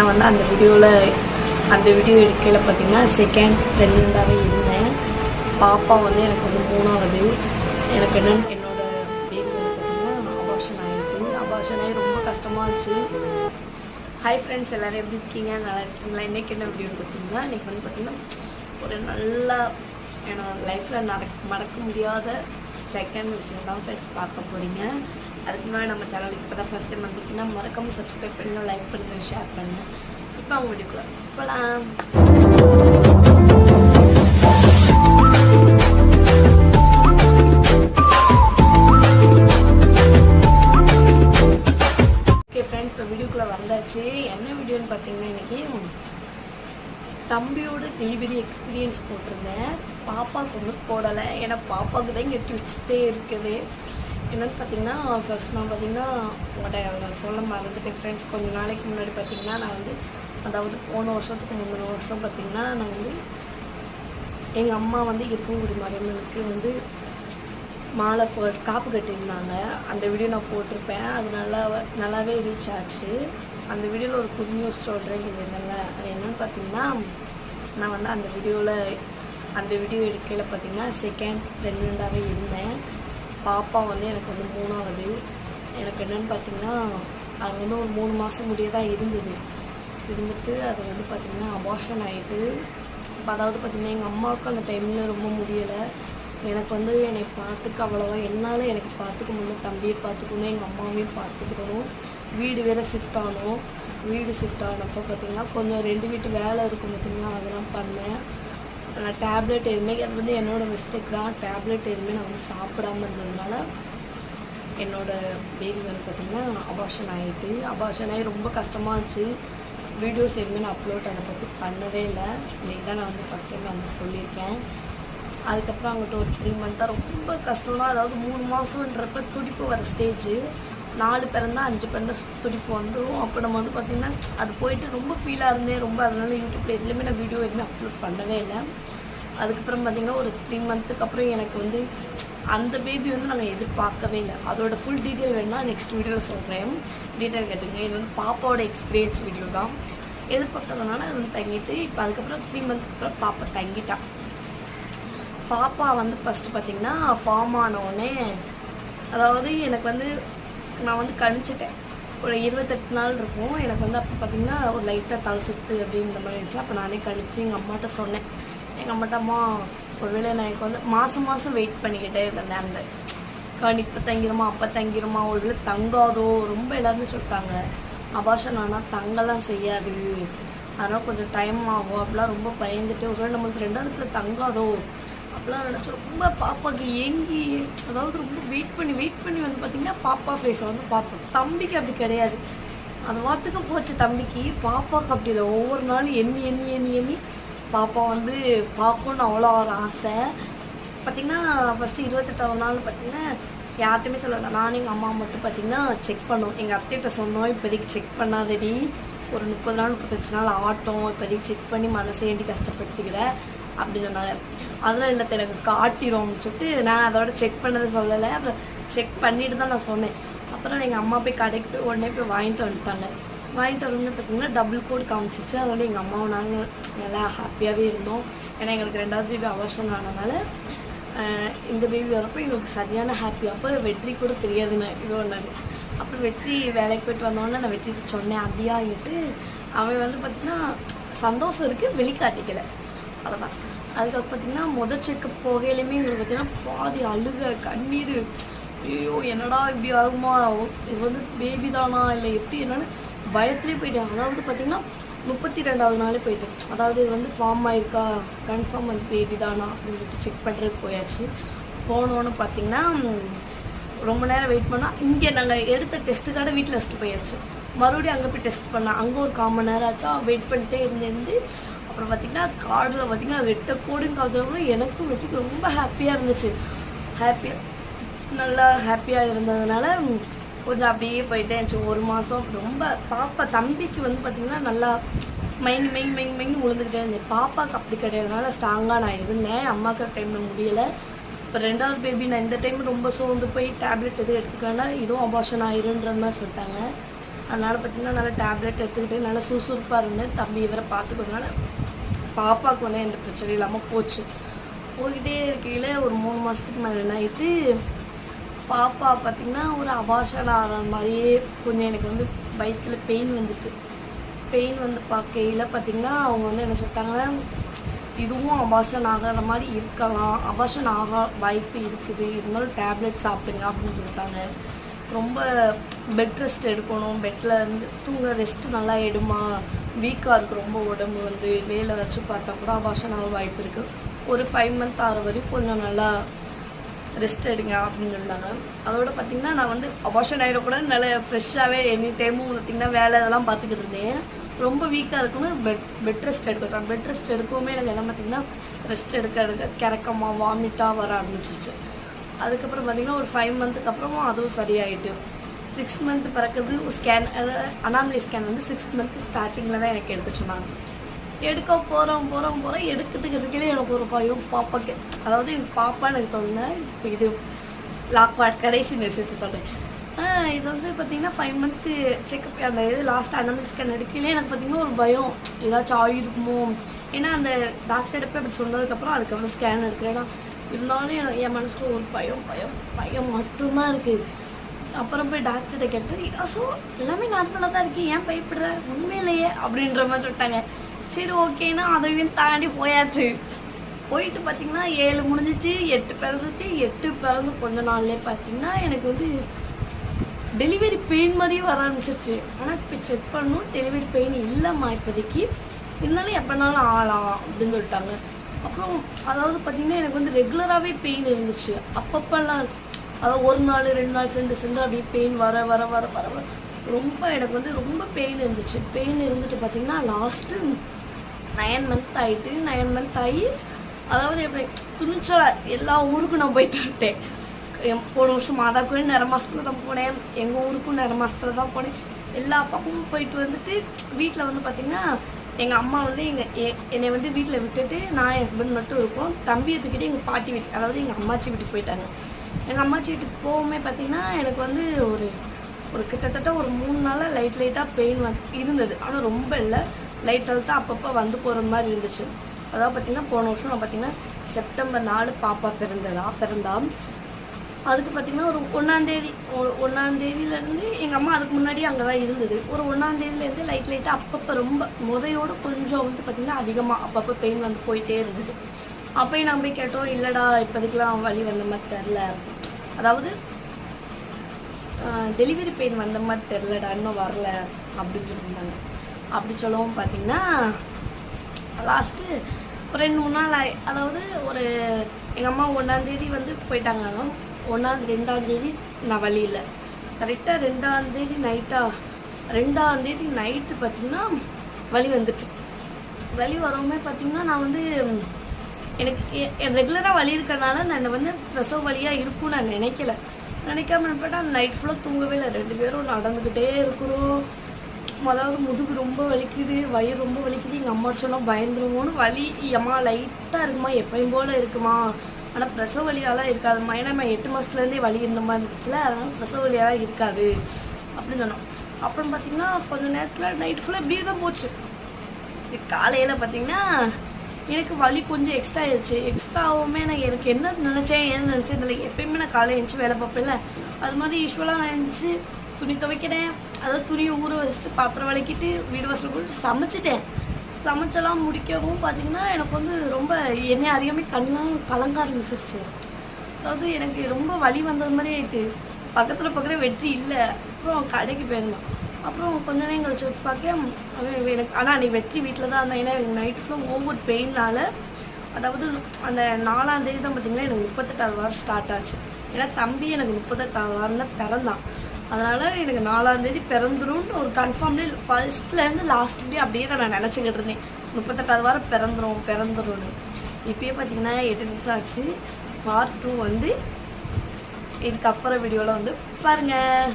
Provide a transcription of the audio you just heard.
நான் வந்து அந்த வீடியோவில் அந்த வீடியோ எடுக்கையில் பார்த்தீங்கன்னா செகண்ட் ப்ரெக்னெண்ட்டாகவே இருந்தேன். பாப்பா வந்து எனக்கு வந்து மூணாவது. எனக்கு என்னென்னு என்னோட பேபி வந்து பார்த்திங்கன்னா அபாஷன் ஆகிட்டு அபாஷன் ஆகி ரொம்ப கஷ்டமாக இருந்துச்சு. ஹாய் ஃப்ரெண்ட்ஸ் எல்லோரும் எப்படி இருக்கீங்க? நல்லா இருக்கீங்களா? இன்றைக்கி என்ன வீடியோ பார்த்தீங்கன்னா இன்றைக்கி வந்து பார்த்தீங்கன்னா ஒரு நல்ல என்னோட லைஃப்பில் நடக்க மறக்க முடியாத செகண்ட் விஷயம் தான் ஃப்ரெண்ட்ஸ் பார்க்க போகிறீங்க அதுக்கு முன்னாடி நம்ம சேனலுக்கு இப்போ தான் ஃபஸ்ட் டைம் வந்துருக்கீங்கன்னா மறக்காமல் சப்ஸ்கிரைப் பண்ணுங்கள் லைக் பண்ணுங்கள் ஷேர் பண்ணுங்கள் இப்போ அவங்க வீடியோக்குள்ளே போகலாம் ஓகே ஃப்ரெண்ட்ஸ் இப்போ வீடியோக்குள்ளே வந்தாச்சு. என்ன வீடியோன்னு பார்த்தீங்கன்னா இன்னைக்கு தம்பியோட டெலிவரி எக்ஸ்பீரியன்ஸ் போட்டிருந்தேன். பாப்பாவுக்கு வந்து போடலை. ஏன்னா பாப்பாவுக்கு தான் இங்கே ட்விஸ்டே இருக்குது. என்னன்னு பார்த்தீங்கன்னா ஃபர்ஸ்ட் நான் பார்த்தீங்கன்னா உங்கள்கிட்ட சொல்ல மறந்துட்டேன் ஃப்ரெண்ட்ஸ் கொஞ்ச நாளைக்கு முன்னாடி பார்த்தீங்கன்னா நான் வந்து அதாவது போன வருஷத்துக்கு முந்தின வருஷம் பார்த்தீங்கன்னா நான் வந்து எங்கள் அம்மா வந்து இருக்கங்குடி மரியம்மனுக்கு வந்து மாலை போ காப்பு கட்டியிருந்தாங்க. அந்த வீடியோ நான் போட்டிருப்பேன். அது நல்லா நல்லாவே ரீச் ஆச்சு. அந்த வீடியோவில் ஒரு குட் நியூஸ் சொல்கிறேன் இல்லைங்கல்ல அது என்னன்னு பார்த்தீங்கன்னா நான் வந்து அந்த வீடியோவில் அந்த வீடியோ எடுக்கையில் பார்த்தீங்கன்னா செகண்ட் ப்ரெக்னெண்ட்டாகவே இருந்தேன். பாப்பா வந்து எனக்கு வந்து மூணாவது. எனக்கு என்னன்னு பார்த்தீங்கன்னா அது வந்து ஒரு மூணு மாதம் முடிய தான் இருந்தது. இருந்துட்டு அது வந்து பார்த்திங்கன்னா அபார்ஷன் ஆகிடுது இப்போ அதாவது பார்த்திங்கன்னா எங்கள் அம்மாவுக்கு அந்த டைமில் ரொம்ப முடியலை. எனக்கு வந்து என்னை பார்த்துக்க அவ்வளோவா என்னால் எனக்கு பார்த்துக்க முடியல. தம்பியை பார்த்துக்கணும் எங்கள் அம்மாவையும் பார்த்துக்கணும் வீடு வேறு ஷிஃப்ட் ஆனோம். வீடு ஷிஃப்ட் ஆனப்போ பார்த்திங்கன்னா கொஞ்சம் ரெண்டு வீட்டு வேலை இருக்கும் பார்த்திங்கன்னா அதெல்லாம் பண்ணேன். ஆனால் டேப்லெட் எதுவுமே அது வந்து என்னோட மிஸ்டேக் தான். டேப்லெட் எதுவுமே நான் வந்து சாப்பிடாம இருந்ததுனால என்னோட பேபி வந்து பார்த்திங்கன்னா அபாஷன் ஆகிட்டு அபாஷன் ஆகி ரொம்ப கஷ்டமாக இருந்துச்சு. வீடியோஸ் எதுவுமே நான் அப்லோட் அதை பற்றி பண்ணவே இல்லை. இன்றைக்கி தான் நான் வந்து ஃபஸ்ட் டைம் வந்து சொல்லியிருக்கேன். அதுக்கப்புறம் அங்கிட்ட ஒரு த்ரீ மந்த்தாக ரொம்ப கஷ்டம்னா அதாவது மூணு மாதம்ன்றப்ப துடிப்பு வர ஸ்டேஜ் நாலு பிறந்தா அஞ்சு பிறந்தா துடிப்பு வந்துடும் அப்போ நம்ம வந்து பார்த்திங்கன்னா அது போயிட்டு ரொம்ப ஃபீலாக இருந்தேன் ரொம்ப அதனால யூடியூப்பில் எதுலேயுமே நான் வீடியோ எதுவுமே அப்லோட் பண்ணவே இல்லை. அதுக்கப்புறம் பார்த்திங்கன்னா ஒரு த்ரீ மந்த்துக்கு அப்புறம் எனக்கு வந்து அந்த பேபி வந்து நாங்கள் எதிர்பார்க்கவே இல்லை. அதோட ஃபுல் டீட்டெயில் வேணும்னா நெக்ஸ்ட் வீடியோவில் சொல்கிறேன் டீட்டெயில் கேட்டுங்க. இது வந்து பாப்பாவோட எக்ஸ்பீரியன்ஸ் வீடியோ தான். எதிர்பார்க்கறதுனால அது வந்து தங்கிட்டு இப்போ அதுக்கப்புறம் த்ரீ மந்த்துக்கு அப்புறம் பாப்பா தங்கிட்டா. பாப்பா வந்து ஃபஸ்ட்டு பார்த்திங்கன்னா ஃபார்ம் ஆனோடனே அதாவது எனக்கு வந்து நான் வந்து கணிச்சிட்டேன். ஒரு இருபத்தெட்டு நாள் இருக்கும். எனக்கு வந்து அப்போ பார்த்திங்கன்னா ஒரு லைட்டாக தலை சுத்து அப்படின்ற மாதிரி இருந்துச்சு. அப்போ நானே கழிச்சு எங்கள் அம்மாட்ட சொன்னேன். எங்கள் அம்மாட்ட அம்மா ஒருவேளை நான் எனக்கு வந்து மாதம் மாதம் வெயிட் பண்ணிக்கிட்டே இருந்தேன் அந்த கண் இப்போ தங்கிருமா அப்போ தங்கிருமா ஒருவேளை தங்காதோ? ரொம்ப எல்லாருமே சொல்லிட்டாங்க. அபாஷன் ஆனால் தங்கலாம் செய்யாது. அதனால் கொஞ்சம் டைம் ஆகும். அப்படிலாம் ரொம்ப பயந்துட்டு ஒருவேளை நம்மளுக்கு ரெண்டாவது தங்காதோ? அப்படிலாம் நினச்சி ரொம்ப பாப்பாவுக்கு ஏங்கி அதாவது ரொம்ப வெயிட் பண்ணி வெயிட் பண்ணி வந்து பார்த்திங்கன்னா பாப்பா ஃபேஸை வந்து பார்த்தோம் தம்பிக்கு அப்படி கிடையாது. அது வாட்டுக்கு போச்சு தம்பிக்கு பாப்பாவுக்கு அப்படி இல்லை. ஒவ்வொரு நாளும் எண்ணி எண்ணி எண்ணி எண்ணி பாப்பா வந்து பார்க்கணுன்னு அவ்வளோ ஒரு ஆசை. பார்த்திங்கன்னா ஃபஸ்ட்டு இருபத்தெட்டாவது நாள் பார்த்திங்கன்னா யார்கிட்டையுமே சொல்லலை நானும் எங்கள் அம்மா மட்டும் பார்த்திங்கன்னா செக் பண்ணோம். எங்கள் அத்தைகிட்ட சொன்னோம் இப்போதைக்கு செக் பண்ணாதடி. ஒரு முப்பது நாள் முப்பத்தஞ்சு நாள் ஆட்டம் இப்போதைக்கு செக் பண்ணி மனசேண்டி ஏண்டி கஷ்டப்படுத்திக்கிற? அப்படின்னு சொன்னாங்க. அதெல்லாம் இல்லை எனக்கு காட்டிடும் அப்படின்னு சொல்லிட்டு நான் அதோட செக் பண்ணதை சொல்லலை. அப்புறம் செக் பண்ணிட்டு தான் நான் சொன்னேன். அப்புறம் எங்கள் அம்மா போய் கடைக்கு போய் உடனே போய் வாங்கிட்டு வந்துட்டாங்க. வாங்கிட்டு வரணும்னு பார்த்தீங்கன்னா டபுள் கோட் காமிச்சிச்சு. அதோட எங்கள் அம்மாவும் நாங்கள் நல்லா ஹாப்பியாகவே இருந்தோம். ஏன்னா எங்களுக்கு ரெண்டாவது பேபி அவசரம் ஆனதுனால இந்த பேபி வரப்போ எங்களுக்கு சரியான ஹாப்பி அப்போ வெற்றி கூட தெரியாதுன்னு நான் இது ஒன்று அப்புறம் வெற்றி வேலைக்கு போயிட்டு வந்தோடனே நான் வெற்றிட்டு சொன்னேன். அப்படியாகிட்டு அவன் வந்து பார்த்திங்கன்னா சந்தோஷம் இருக்குது வெளிக்காட்டிக்கலை. அவ்வளோதான் அதுக்கப்புறம் பார்த்திங்கன்னா முதல் செக்கப் போகையிலுமே எங்களுக்கு பார்த்திங்கன்னா பாதி அழுக கண்ணீர். ஐயோ என்னடா இப்படி ஆகுமா? இது வந்து பேபி தானா? இல்லை எப்படி என்னன்னு பயத்துலேயே போயிட்டேன். அதாவது பார்த்திங்கன்னா முப்பத்தி ரெண்டாவது நாளே போயிட்டேன். அதாவது இது வந்து ஃபார்ம் ஆயிருக்கா? கன்ஃபார்ம் வந்து பேபி தானா? அப்படின்னு சொல்லிட்டு செக் பண்ணுறதுக்கு போயாச்சு. போனோன்னு பார்த்திங்கன்னா ரொம்ப நேரம் வெயிட் பண்ணால் இங்கே நாங்கள் எடுத்த டெஸ்ட்டுக்காக வீட்டில் வச்சுட்டு போயாச்சு. மறுபடியும் அங்கே போய் டெஸ்ட் பண்ணேன் அங்கே ஒரு கால் மணி நேரம் ஆச்சா? வெயிட் பண்ணிட்டே இருந்து அப்புறம் பார்த்திங்கன்னா கார்டில் பார்த்திங்கன்னா ரெட்டை கோடுன்னு காமிச்சவங்க எனக்கும் வெட்டி ரொம்ப ஹாப்பியாக இருந்துச்சு. ஹாப்பியாக நல்லா ஹாப்பியாக இருந்ததுனால கொஞ்சம் அப்படியே போயிட்டே இருந்துச்சு. ஒரு மாதம் ரொம்ப பாப்பா தம்பிக்கு வந்து பார்த்திங்கன்னா நல்லா மைங்கி மைங்கி மைங்கி மைங்கி விழுந்துக்கிட்டே இருந்தேன் பாப்பாவுக்கு அப்படி கிடையாதுனால ஸ்ட்ராங்காக நான் இருந்தேன். அம்மாவுக்கு டைமில் முடியலை. இப்போ ரெண்டாவது பேபி நான் இந்த டைம் ரொம்ப சோர்ந்து போய் டேப்லெட் எதுவும் எடுத்துக்கிறேன்னா இதுவும் அபாஷன் ஆயிருன்ற மாதிரி சொல்லிட்டாங்க. அதனால் பார்த்திங்கன்னா நல்லா டேப்லெட் எடுத்துக்கிட்டு நல்லா சுறுசுறுப்பாக இருந்தேன். தம்பி இவரை பார்த்துக்கிறதுனால பாப்பாவுக்கு வந்து எந்த பிரச்சனையும் இல்லாமல் போச்சு. போய்கிட்டே இருக்கையில் ஒரு மூணு மாதத்துக்கு மேலே என்ன ஆகிட்டு பாப்பா பார்த்திங்கன்னா ஒரு அபாஷன் ஆகிற மாதிரியே கொஞ்சம் எனக்கு வந்து வயிற்றில் பெயின் வந்துட்டு. பெயின் வந்து பார்க்கையில் பார்த்திங்கன்னா அவங்க வந்து என்ன சொல்லிட்டாங்கன்னா இதுவும் அபாஷன் ஆகாத மாதிரி இருக்கலாம். அபாஷன் ஆக வாய்ப்பு இருக்குது. இருந்தாலும் டேப்லெட் சாப்பிடுங்க அப்படின்னு சொல்லிட்டாங்க. ரொம்ப பெட் ரெஸ்ட் எடுக்கணும் பெட்டில் இருந்து தூங்க ரெஸ்ட் நல்லா எடுமா? வீக்காக இருக்குது ரொம்ப உடம்பு வந்து வேலை வச்சு பார்த்தா கூட அபாஷன் ஆக வாய்ப்பு இருக்குது ஒரு ஃபைவ் மந்த் ஆகிற வரைக்கும் கொஞ்சம் நல்லா ரெஸ்ட் எடுங்க அப்படின்னு சொன்னாங்க. அதோட பார்த்தீங்கன்னா நான் வந்து அபாஷன் ஆகிடக்கூட நல்ல ஃப்ரெஷ்ஷாகவே எனி டைமும் பார்த்தீங்கன்னா வேலை இதெல்லாம் பார்த்துக்கிட்டு இருந்தேன். ரொம்ப வீக்காக இருக்குன்னு பெட் பெட் ரெஸ்ட் எடுக்க சொன்னாங்க. பெட் ரெஸ்ட் எடுக்கவுமே எனக்கு என்ன பார்த்தீங்கன்னா ரெஸ்ட் எடுக்க எடுக்க கிறக்கமாக வாமிட்டாக வர ஆரம்பிச்சிச்சு அதுக்கப்புறம் பார்த்தீங்கன்னா ஒரு ஃபைவ் மந்த்துக்கு அப்புறமும் அதுவும் சரியாயிட்டு. சிக்ஸ் மந்த் பிறக்குது ஸ்கேன் அதாவது அனாமலி ஸ்கேன் வந்து சிக்ஸ்த் மந்த் ஸ்டார்டிங்கில் தான் எனக்கு எடுத்து சொன்னாங்க எடுக்க போகிறோம் போகிறோம் போகிறோம் எடுக்கிறதுக்கு இருக்கையிலே எனக்கு ஒரு பயம். பாப்பாக்கு அதாவது எனக்கு பாப்பா எனக்கு தோணுன இப்போ இது லாக் கடைசி நிமிஷத்து சொல்கிறேன் இது வந்து பார்த்தீங்கன்னா ஃபைவ் மந்த்து செக்அப் அந்த இது லாஸ்ட் அனாமலி ஸ்கேன் எடுக்கையிலே எனக்கு பார்த்தீங்கன்னா ஒரு பயம். ஏதாச்சும் ஆயிருக்குமோ? ஏன்னா அந்த டாக்டர் எடுப்ப அப்படி சொன்னதுக்கப்புறம் அதுக்கப்புறம் ஸ்கேன் எடுக்கிறேன்னா இருந்தாலும் என் மனசுல ஒரு பயம் பயம் பயம் மட்டும்தான் இருக்குது அப்புறம் போய் டாக்டர்கிட்ட கேட்டேன் ஸோ எல்லாமே நார்மலாக தான் இருக்கு. ஏன் பயப்படுற? உண்மையிலேயே? அப்படின்ற மாதிரி சொல்லிட்டாங்க. சரி ஓகேன்னா அதையும் தாண்டி போயாச்சு. போயிட்டு பார்த்தீங்கன்னா ஏழு முடிஞ்சிச்சு எட்டு பிறந்துச்சு. எட்டு பிறந்து கொஞ்ச நாள்லேயே பார்த்தீங்கன்னா எனக்கு வந்து டெலிவரி பெயின் மாதிரியே வர ஆரம்பிச்சிருச்சு. ஆனால் இப்போ செக் பண்ணணும். டெலிவரி பெயின் இல்லைம்மா இப்போதைக்கு. இருந்தாலும் எப்போனாலும் ஆகலாம் அப்படின்னு சொல்லிட்டாங்க. அப்புறம் அதாவது பார்த்தீங்கன்னா எனக்கு வந்து ரெகுலராகவே பெயின் இருந்துச்சு. அப்பப்பெல்லாம் அதாவது ஒரு நாள் ரெண்டு நாள் சென்று சென்று அப்படியே பெயின் வர வர வர வர வர. ரொம்ப எனக்கு வந்து ரொம்ப பெயின் இருந்துச்சு. பெயின் இருந்துட்டு பார்த்தீங்கன்னா லாஸ்ட்டு நயன் மந்த் ஆயிட்டு நயன் மந்த் ஆகி அதாவது எப்படி துணிச்சலாக எல்லா ஊருக்கும் நான் போயிட்டு வந்துட்டேன். என் போன வருஷம் மாதா கோயில் நிற மாசத்துல தான் போனேன். எங்கள் ஊருக்கும் நிற மாசத்துல தான் போனேன். எல்லா பக்கமும் போயிட்டு வந்துட்டு வீட்டில் வந்து பார்த்தீங்கன்னா எங்கள் அம்மா வந்து எங்கள் என்னை வந்து வீட்டில் விட்டுட்டு நான் என் ஹஸ்பண்ட் மட்டும் இருக்கோம். தம்பியை தூக்கிட்டு எங்கள் பாட்டி வீட்டுக்கு அதாவது எங்கள் அம்மாச்சி வீட்டுக்கு போயிட்டாங்க. எங்கள் அம்மாச்சி வீட்டுக்கு போகவுமே பார்த்தீங்கன்னா எனக்கு வந்து ஒரு ஒரு கிட்டத்தட்ட ஒரு மூணு நாளாக லைட் லைட்டாக பெயின் வந்து இருந்தது. ஆனால் ரொம்ப இல்லை. லைட் லைட்டாக அப்பப்போ வந்து போகிற மாதிரி இருந்துச்சு. அதாவது பார்த்தீங்கன்னா போன வருஷம் நான் பார்த்தீங்கன்னா செப்டம்பர் நாலு பாப்பா பிறந்ததா பிறந்தா அதுக்கு பார்த்திங்கன்னா ஒரு ஒன்றாந்தேதி ஒன்றாந்தேதியிலேருந்து எங்கள் அம்மா அதுக்கு முன்னாடி அங்கே தான் இருந்தது. ஒரு ஒன்றாந்தேதியிலேருந்து லைட் லைட்டாக அப்பப்போ ரொம்ப முதையோட கொஞ்சம் வந்து பார்த்திங்கன்னா அதிகமாக அப்பப்போ பெயின் வந்து போயிட்டே இருந்தது. அப்போயும் நான் போய் கேட்டோம் இல்லைடா இப்போதுக்கெலாம் வழி வந்த மாதிரி தெரில அதாவது டெலிவரி பெயின் வந்த மாதிரி தெரிலடா இன்னும் வரல அப்படின்னு சொல்லியிருந்தாங்க. அப்படி சொல்லவும் பார்த்திங்கன்னா லாஸ்ட்டு ஒரு ரெண்டு மூணு நாள் அதாவது ஒரு எங்கள் அம்மா ஒன்றாந்தேதி வந்து போயிட்டாங்க. ஒன்றாம் ரெண்டாந்தேதி நான் வழி கரெக்டாக ரெண்டாந்தேதி நைட்டா ரெண்டாந்தேதி நைட்டு பார்த்தீங்கன்னா வலி வந்துட்டு. வலி வரவுமே பார்த்தீங்கன்னா நான் வந்து எனக்கு எனக்கு ரெகுலராக வலி இருக்கனால நான் வந்து பிரசவ வழியாக இருக்கும்னு நான் நினைக்கல. நினைக்காம நினைப்பட்டா நைட் ஃபுல்லாக தூங்கவே இல்லை. ரெண்டு பேரும் நடந்துக்கிட்டே இருக்கிறோம். அதாவது முதுகு ரொம்ப வலிக்குது வயிறு ரொம்ப வலிக்குது. எங்கள் அம்மா சொன்னால் பயந்துருவோன்னு வலி அம்மா லைட்டாக இருக்குமா? எப்பயும் போல் இருக்குமா? ஆனால் பிரசவ வலியாலாம் இருக்காது ஏன்னா நம்ம எட்டு மாதத்துலேருந்தே வலி இருந்த மாதிரி இருந்துச்சுல அதனால் பிரசவ வலியாலாம் இருக்காது அப்படின்னு சொன்னோம். அப்புறம் பார்த்தீங்கன்னா கொஞ்ச நேரத்தில் நைட் ஃபுல்லாக இப்படியே தான் போச்சு. காலையில் பார்த்தீங்கன்னா எனக்கு வலி கொஞ்சம் எக்ஸ்ட்ரா ஆயிடுச்சு எக்ஸ்ட்ரா ஆகுமே நான் எனக்கு என்ன நினச்சேன் ஏன்னு நினச்சேன் இல்லை எப்பயுமே நான் காலையில் எழுந்துச்சு வேலை பார்ப்பேன்ல. அது மாதிரி யூஸ்வலாக நான் எழுந்துச்சு துணி துவைக்கிறேன். அதாவது துணியை ஊற வச்சுட்டு பாத்திரம் விளக்கிட்டு வீடு வாசல் போட்டு சமைச்சிட்டேன். சமைச்செல்லாம் முடிக்கவும் பார்த்தீங்கன்னா எனக்கு வந்து ரொம்ப என்னை அறியாமல் கண்ணெலாம் கலங்க ஆரம்பிச்சிருச்சு. அதாவது எனக்கு ரொம்ப வலி வந்தது மாதிரி ஆயிட்டு பக்கத்தில் பக்கத்தில் வெற்றி இல்லை. அப்புறம் கடைக்கு போயிருந்தான் அப்புறம் கொஞ்ச நேரம் கழிச்சு பார்க்க அவன் எனக்கு ஆனால் அன்றைக்கி வெற்றி வீட்டில் தான் இருந்தேன் ஏன்னா எனக்கு நைட்டு ஃபுல்லாக ஓவர் பெயினால் அதாவது அந்த நாலாம் தேதி தான் பார்த்தீங்கன்னா எனக்கு முப்பத்தெட்டாவது வாரம் ஸ்டார்ட் ஆச்சு. ஏன்னா தம்பி எனக்கு முப்பத்தெட்டாவது வாரம் தான் பிறந்தான். அதனால் எனக்கு நாலாம் தேதி பிறந்துரும்னு ஒரு கன்ஃபார்ம்லி ஃபர்ஸ்ட்லேருந்து லாஸ்ட் டே அப்படியே தான் நான் நினச்சிக்கிட்டு இருந்தேன். முப்பத்தெட்டாவது வாரம் பிறந்துரும் பிறந்துரும்னு. இப்பயே பார்த்தீங்கன்னா எட்டு நிமிஷம் ஆச்சு. பார்ட் டூ வந்து இதுக்கப்புறம் வீடியோவில் வந்து பாருங்கள்